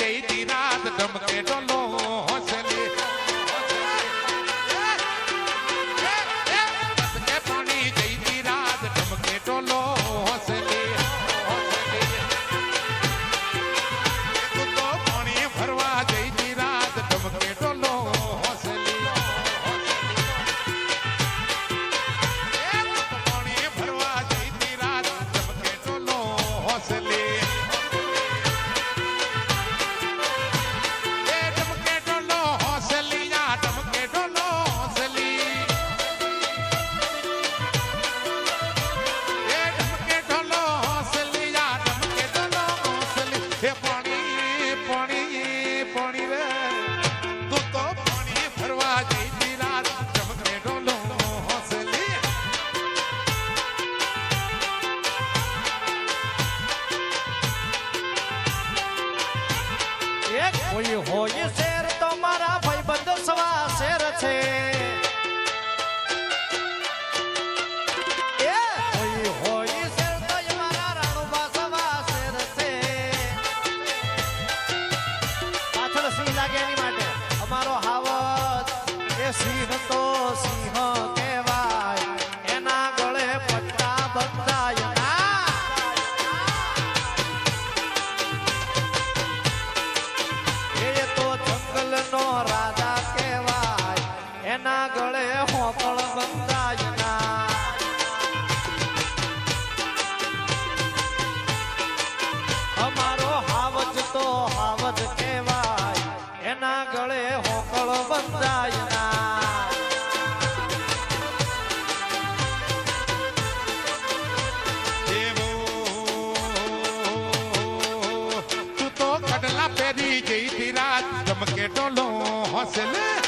ದೈತಿರಾ કોઈ હોય શેર તો મારા મારા રાણુબા સવા શેર છે. લાગે એની માટે. અમારો હાવત એ સિંહ તો સિંહ. રાજા કહેવાય એના ગળે હોપળ બંધાય ના. અમારો હાવજ તો હાવજ કહેવાય એના ગળે તું તો કડલા